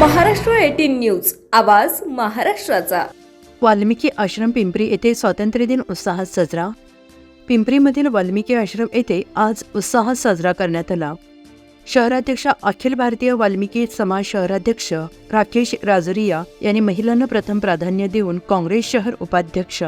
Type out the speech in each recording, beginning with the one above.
Maharashtra eighteen news. आवाज महाराष्ट्राचा. वाल्मिकी आश्रम पिंपरी येथे स्वातंत्र्य दिन उत्साहात साजरा. पिंपरीमधील वाल्मिकी आश्रम येथे आज उत्साहात साजरा करण्यात आला. शहराध्यक्ष अखिल भारतीय वाल्मिकी समाज शहराध्यक्ष राकेश राजुरिया यांनी महिलांना प्रथम प्राधान्य देऊन काँग्रेस शहर उपाध्यक्ष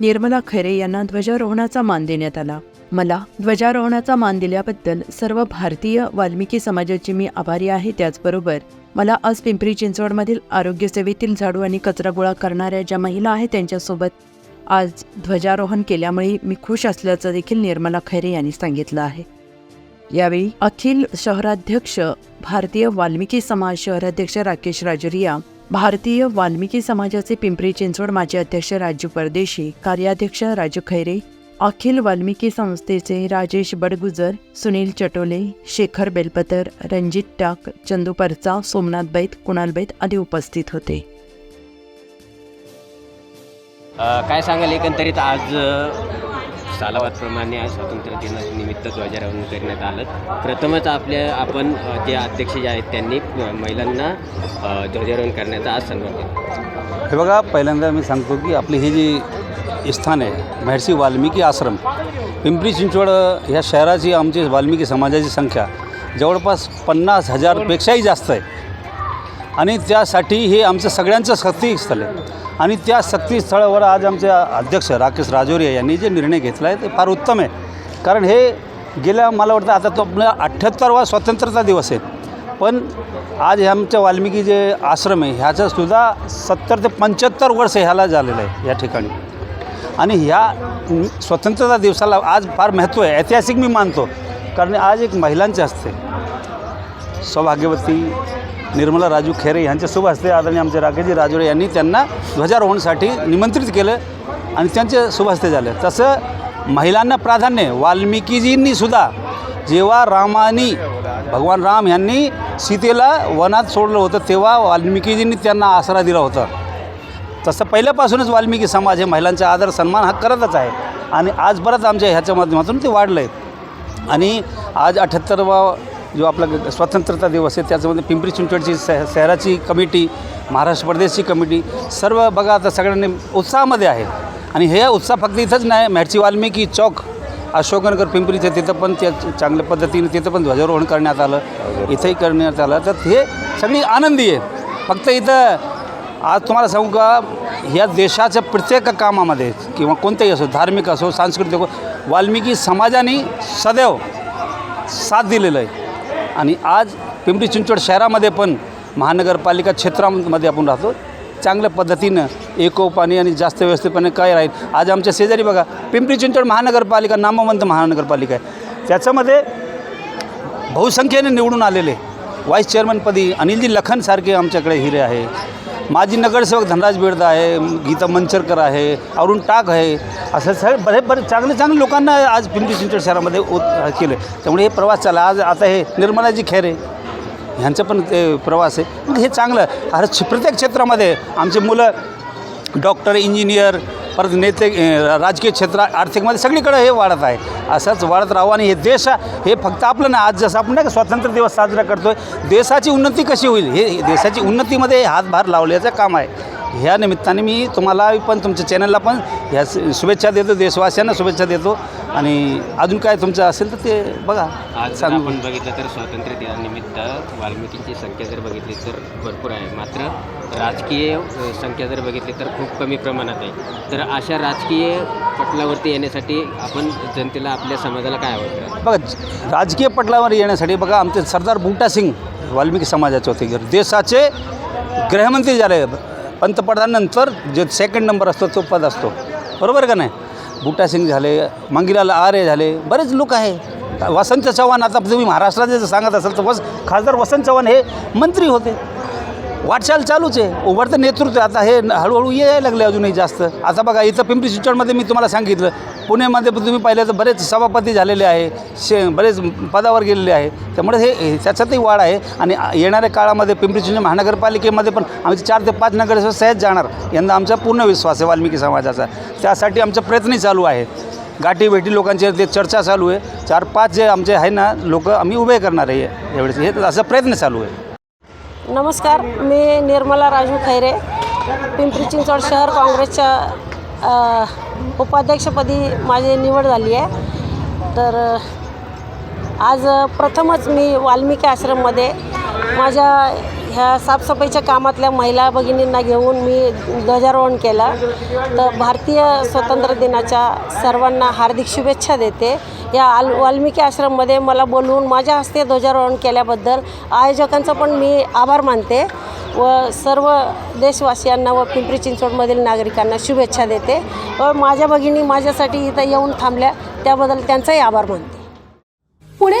निर्मला खैरे यांना ध्वजारोहणाचा मान देण्यात आला. मला ध्वजारोहणाचा मान दिल्याबद्दल सर्व भारतीय वाल्मिकी समाजाचे मी आभारी आहे त्याचबरोबर मला आज पिंपरी चिंचवडमधील आरोग्य सेवेतील झाडू आणि कचरा गोळा करणाऱ्या ज्या महिला आहेत त्यांच्यासोबत आज ध्वजारोहण केल्यामुळे मी खुश असल्याचं देखील निर्मला खैरे यांनी सांगितलं आहे. यावेळी अखिल शहराध्यक्ष भारतीय वाल्मिकी समाज शहराध्यक्ष राकेश राजुरिया भारतीय वाल्मिकी समाजाचे पिंपरी चिंचवड माजी अध्यक्ष राजू परदेशी कार्याध्यक्ष राजू खैरे अखिल वाल्मिकी संस्थेचे राजेश बडगुजर सुनील चटोले शेखर बेलपतर रणजित टाक चंदू परचा सोमनाथ बैत कुणाल बैत आदी उपस्थित होते. काय सांगाल एकंदरीत आज सालावादप्रमाणे आज स्वातंत्र्य दिनानिमित्त ध्वजारोहण करण्यात आलं. प्रथमच आपल्या आपण जे अध्यक्ष जे आहेत त्यांनी महिलांना ध्वजारोहण करण्याचा आज सन्मान केला हे बघा पहिल्यांदा मी सांगतो की आपली हे जी स्थान आहे. महर्षी वाल्मिकी आश्रम. पिंपरी चिंचवड ह्या शहराची आमची वाल्मिकी समाजाची संख्या जवळपास पन्नास हजारपेक्षाही जास्त आहे. आणि त्यासाठी हे आमचं सगळ्यांचं सक्तीस्थळ आहे. आणि त्या सक्तीस्थळावर आज आमचे अध्यक्ष राकेश राजोरिया यांनी जे निर्णय घेतला आहे ते फार उत्तम आहे. कारण हे गेल्या मला वाटतं आता तो आपला अठ्ठ्याहत्तरवा स्वतंत्रता दिवस आहे. पण आज हे आमच्या वाल्मिकी जे आश्रम आहे ह्याचंसुद्धा सत्तर ते पंच्याहत्तर वर्ष ह्याला झालेलं आहे या ठिकाणी. आणि ह्या स्वतंत्रता दिवसाला आज फार महत्त्व आहे. ऐतिहासिक मी मानतो. कारण आज एक महिलांचे हस्ते. सौभाग्यवती निर्मला राजू खेरे यांच्यासोबत हस्ते आदरणीय आमचे राकेशजी राजोळे यांनी त्यांना ध्वजारोहणसाठी निमंत्रित केलं आणि त्यांचे शुभहस्ते झालं झाले. तसं महिलांना प्राधान्य वाल्मिकीजींनीसुद्धा वाल्मिकीजींनी सुद्धा जेव्हा रामानी भगवान राम यांनी सीतेला वनात सोडलं होतं तेव्हा वाल्मिकीजींनी त्यांना आसरा दिला होता. तसं पहिल्यापासूनच वाल्मिकी समाज हे महिलांचा आदर सन्मान हा करतच आहे. आणि आज परत आमच्या ह्याच्या माध्यमातून ते वाढलं आहे आणि आज अठ्ठ्याहत्तरवा जो आपला स्वतंत्रता दिवस आहे त्याच्यामध्ये पिंपरी चिंचवडची शह शहराची कमिटी महाराष्ट्र प्रदेशची कमिटी सर्व बघा आता सगळ्यांनी उत्साहामध्ये आहे. आणि हे उत्साह फक्त इथंच नाही महर्षी वाल्मिकी चौक अशोकनगर पिंपरीचं तिथं पण त्या चांगल्या पद्धतीने तिथं पण ध्वजारोहण करण्यात आलं इथंही करण्यात आलं. तर हे सगळी आनंदी आहे. फक्त इथं आज तुम्हाला सांगू का ह्या देशाच्या प्रत्येक कामामध्ये किंवा कोणतेही असो धार्मिक असो सांस्कृतिक असो वाल्मिकी समाजाने सदैव साथ दिलेलं आहे. आणि आज पिंपरी चिंचवड शहरामध्ये पण महानगरपालिका क्षेत्रामध्ये आपण राहतो चांगल्या पद्धतीनं एकोपाने आणि जास्त व्यवस्थितपणे काय राहील. आज आमच्या शेजारी बघा पिंपरी चिंचवड महानगरपालिका नामवंत महानगरपालिका आहे. त्याच्यामध्ये बहुसंख्येने निवडून आलेले व्हाईस चेअरमनपदी अनिलजी लखनसारखे आमच्याकडे हिरे आहे. माजी नगरसेवक धनराज बेडदा आहे गीता मंचरकर आहे अरुण टाक आहे असं सगळे बरे बरे चांगले चांगले लोकांना आज पिंपरी चिंचवड शहरामध्ये उत केलं त्यामुळे हे प्रवास चालला. आज आता हे निर्मलाजी खेरे ह्यांचं पण ते प्रवास आहे. हे चांगलं. हर प्रत्येक क्षेत्रामध्ये आमचे मुलं डॉक्टर इंजिनियर परत नेते राजकीय क्षेत्र आर्थिकमध्ये सगळीकडे हे वाढत आहे. असंच वाढत राहावं आणि हे देश हे फक्त आपलं ना आज जसं आपण नाही का स्वातंत्र्य दिवस साजरा करतो आहे देशाची उन्नती कशी होईल? हे हे देशाची उन्नतीमध्ये हातभार लावल्याचं काम आहे. ह्या निमित्ताने मी तुम्हाला पण तुमच्या चॅनलला पण ह्या शुभेच्छा देतो देशवासियांना शुभेच्छा देतो. आणि अजून काय तुमचं असेल तर ते बघा. आज सांगू. आपण बघितलं तर स्वातंत्र्य दिनानिमित्त वाल्मिकींची संख्या जर बघितली तर भरपूर आहे. मात्र राजकीय संख्या जर बघितली तर खूप कमी प्रमाणात आहे. तर अशा राजकीय पटलावरती येण्यासाठी आपण जनतेला आपल्या समाजाला काय आवडतं? बघा राजकीय पटलावर येण्यासाठी बघा आमचे सरदार बुटा सिंग वाल्मिकी समाजाचे होते. देशाचे गृहमंत्री झाले. पंतप्रधानानंतर जे सेकंड नंबर असतो तो पद असतो. बरोबर का नाही? बुटा सिंग झाले मंगीलाल आरे झाले बरेच लोक आहे. वसंत चव्हाण आता तुम्ही महाराष्ट्रात जर सांगत असाल तर वस खासदार वसंत चव्हाण हे मंत्री होते. वाटचाल चालूच आहे. उभारतं नेतृत्व आता हे हळूहळू यायला लागले अजूनही जास्त. आता बघा इथं पिंपरी चिंचवडमध्ये मी तुम्हाला सांगितलं पुण्यामध्ये पण तुम्ही पाहिलं तर बरेच सभापती झालेले आहे शे बरेच पदावर गेलेले आहे. त्यामुळे हे त्याच्यातही वाढ आहे. आणि येणाऱ्या काळामध्ये पिंपरी चिंचवड महानगरपालिकेमध्ये पण आमचे चार ते पाच नगरसेवक सहज जाणार यंदा आमचा पूर्ण विश्वास आहे वाल्मिकी समाजाचा. त्यासाठी आमचा प्रयत्नही चालू आहे गाठी भेटी लोकांची ते चर्चा चालू आहे. चार पाच जे आमचे आहे ना लोक आम्ही उभे करणार आहे यावेळेस. हे असा प्रयत्न चालू आहे. नमस्कार मी निर्मला राजू खैरे पिंपरी चिंचवड शहर काँग्रेसच्या उपाध्यक्षपदी माझी निवड झाली आहे. तर आज प्रथमच मी वाल्मिकी आश्रममध्ये माझ्या ह्या साफसफाईच्या कामातल्या महिला भगिनींना घेऊन मी ध्वजारोहण केला. तर भारतीय स्वातंत्र्य दिनाच्या सर्वांना हार्दिक शुभेच्छा देते. या आल वाल्मिकी आश्रममध्ये मला बोलवून माझ्या हस्ते ध्वजारोहण केल्याबद्दल आयोजकांचा पण मी आभार मानते व सर्व देशवासियांना व पिंपरी चिंचवडमधील नागरिकांना शुभेच्छा देते व माझ्या भगिनी माझ्यासाठी इथं येऊन थांबल्या. त्याबद्दल त्यांचाही आभार मानते. पुणे